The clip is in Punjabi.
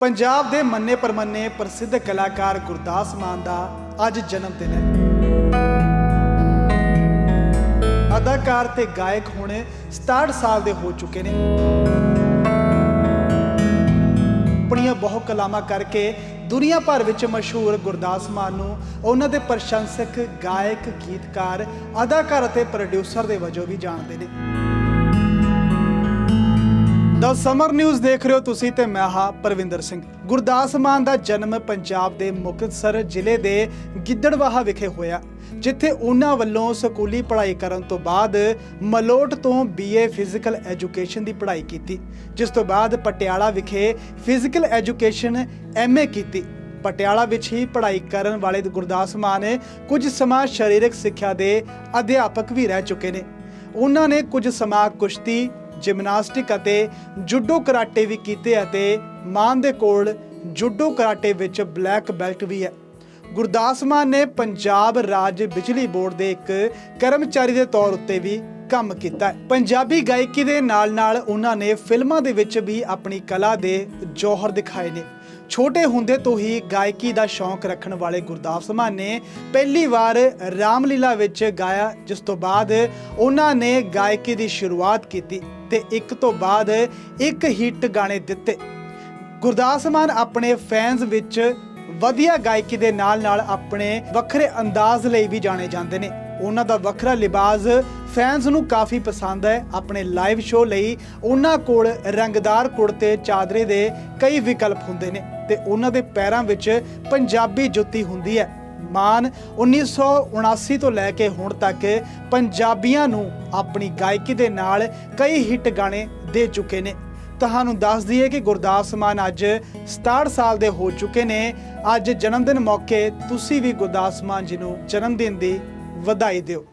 ਪੰਜਾਬ ਦੇ ਮੰਨੇ ਪਰਮੰਨੇ ਪ੍ਰਸਿੱਧ ਕਲਾਕਾਰ ਗੁਰਦਾਸ ਮਾਨ ਦਾ ਅੱਜ ਜਨਮ ਦਿਨ ਹੈ। ਅਦਾਕਾਰ ਤੇ ਗਾਇਕ ਹੁਣ 67 ਸਾਲ ਦੇ ਹੋ ਚੁੱਕੇ ਨੇ। ਆਪਣੀਆਂ ਬਹੁ ਕਲਾਮਾਂ ਕਰਕੇ ਦੁਨੀਆ ਭਰ ਵਿੱਚ ਮਸ਼ਹੂਰ ਗੁਰਦਾਸ ਮਾਨ ਨੂੰ ਉਹਨਾਂ ਦੇ ਪ੍ਰਸ਼ੰਸਕ, ਗਾਇਕ, ਗੀਤਕਾਰ, ਅਦਾਕਾਰ ਅਤੇ ਪ੍ਰੋਡਿਊਸਰ ਦੇ ਵਜੋਂ ਵੀ ਜਾਣਦੇ ਨੇ। ਦਾ ਸਮਰ ਨਿਊਜ਼ ਦੇਖ ਰਹੇ ਹੋ ਤੁਸੀਂ ਤੇ ਮੈਂ ਹਾਂ ਪਰਵਿੰਦਰ ਸਿੰਘ। ਗੁਰਦਾਸ ਮਾਨ ਦਾ ਜਨਮ ਪੰਜਾਬ ਦੇ ਮੁਕਤਸਰ ਜ਼ਿਲ੍ਹੇ ਦੇ ਗਿੱਦੜਵਾਹਾ ਵਿਖੇ ਹੋਇਆ। ਜਿੱਥੇ ਉਹਨਾਂ ਵੱਲੋਂ ਸਕੂਲੀ ਪੜ੍ਹਾਈ ਕਰਨ ਤੋਂ ਬਾਅਦ ਮਲੋਟ ਤੋਂ ਬੀਏ ਫਿਜ਼ੀਕਲ ਐਜੂਕੇਸ਼ਨ ਦੀ ਪੜ੍ਹਾਈ ਕੀਤੀ। ਜਿਸ ਤੋਂ ਬਾਅਦ ਪਟਿਆਲਾ ਵਿਖੇ ਫਿਜ਼ੀਕਲ ਐਜੂਕੇਸ਼ਨ ਐਮਏ ਕੀਤੀ। ਪਟਿਆਲਾ ਵਿੱਚ ਹੀ ਪੜ੍ਹਾਈ ਕਰਨ ਵਾਲੇ ਗੁਰਦਾਸ ਮਾਨ ਕੁਝ ਸਮਾਂ ਸਰੀਰਕ ਸਿੱਖਿਆ ਦੇ ਅਧਿਆਪਕ ਵੀ ਰਹਿ ਚੁੱਕੇ ਨੇ। ਉਹਨਾਂ ਨੇ ਕੁਝ ਸਮਾਂ ਕੁਸ਼ਤੀ ਜਿਮਨਾਸਟਿਕ ਅਤੇ ਜੁਡੋ ਕਰਾਟੇ ਵੀ ਕੀਤੇ ਅਤੇ ਮਾਨ ਦੇ ਕੋਲ ਜੁਡੋ ਕਰਾਟੇ ਵਿੱਚ ਬਲੈਕ ਬੈਲਟ ਵੀ ਹੈ। ਗੁਰਦਾਸ ਮਾਨ ਨੇ ਪੰਜਾਬ ਰਾਜ ਬਿਜਲੀ ਬੋਰਡ ਦੇ ਇੱਕ ਕਰਮਚਾਰੀ ਦੇ ਤੌਰ ਉੱਤੇ ਵੀ ਕੰਮ ਕੀਤਾ ਪੰਜਾਬੀ ਗਾਇਕੀ ਦੇ ਨਾਲ-ਨਾਲ ਉਹਨਾਂ ਨੇ ਫਿਲਮਾਂ ਦੇ ਵਿੱਚ ਵੀ ਆਪਣੀ ਕਲਾ ਦੇ ਜੋਹਰ ਦਿਖਾਏ ਨੇ। ਛੋਟੇ ਹੁੰਦੇ ਤੋਂ ਹੀ ਗਾਇਕੀ ਦਾ ਸ਼ੌਂਕ ਰੱਖਣ ਵਾਲੇ ਗੁਰਦਾਸ ਮਾਨ ਨੇ ਪਹਿਲੀ ਵਾਰ ਰਾਮਲੀਲਾ ਵਿੱਚ ਗਾਇਆ, ਜਿਸ ਤੋਂ ਬਾਅਦ ਉਹਨਾਂ ਨੇ ਗਾਇਕੀ ਦੀ ਸ਼ੁਰੂਆਤ ਕੀਤੀ। ਤੇ ਇੱਕ ਤੋਂ ਬਾਅਦ ਇੱਕ ਹਿੱਟ ਗਾਣੇ ਦਿੱਤੇ। ਗੁਰਦਾਸ ਮਾਨ ਆਪਣੇ ਫੈਨਸ ਵਿੱਚ ਵਧੀਆ ਗਾਇਕੀ ਦੇ ਨਾਲ-ਨਾਲ ਆਪਣੇ ਵੱਖਰੇ ਅੰਦਾਜ਼ ਲਈ ਵੀ ਜਾਣੇ ਜਾਂਦੇ ਨੇ। ਉਹਨਾਂ ਦਾ ਵੱਖਰਾ ਲਿਬਾਸ ਫੈਨਸ ਨੂੰ ਕਾਫੀ ਪਸੰਦ ਹੈ। ਆਪਣੇ ਲਾਈਵ ਸ਼ੋਅ ਲਈ ਉਹਨਾਂ ਕੋਲ ਰੰਗਦਾਰ ਕੁੜਤੇ ਚਾਦਰੇ ਦੇ ਕਈ ਵਿਕਲਪ ਹੁੰਦੇ ਨੇ ਤੇ ਉਹਨਾਂ ਦੇ ਪੈਰਾਂ ਵਿੱਚ ਪੰਜਾਬੀ ਜੁੱਤੀ ਹੁੰਦੀ ਹੈ। ਮਾਨ 1979 ਤੋਂ ਲੈ ਕੇ ਹੁਣ ਤੱਕ ਪੰਜਾਬੀਆਂ ਨੂੰ ਆਪਣੀ ਗਾਇਕੀ ਦੇ ਨਾਲ ਕਈ ਹਿੱਟ ਗਾਣੇ ਦੇ ਚੁੱਕੇ ਨੇ। ਤੁਹਾਨੂੰ ਦੱਸ ਦਈਏ ਕਿ ਗੁਰਦਾਸ ਮਾਨ ਅੱਜ 67 ਸਾਲ ਦੇ ਹੋ ਚੁੱਕੇ ਨੇ। ਅੱਜ ਜਨਮ ਦਿਨ ਮੌਕੇ ਤੁਸੀਂ ਵੀ ਗੁਰਦਾਸ ਮਾਨ ਜੀ ਨੂੰ ਜਨਮ ਦਿਨ ਦੀ ਵਧਾਈ ਦਿਓ।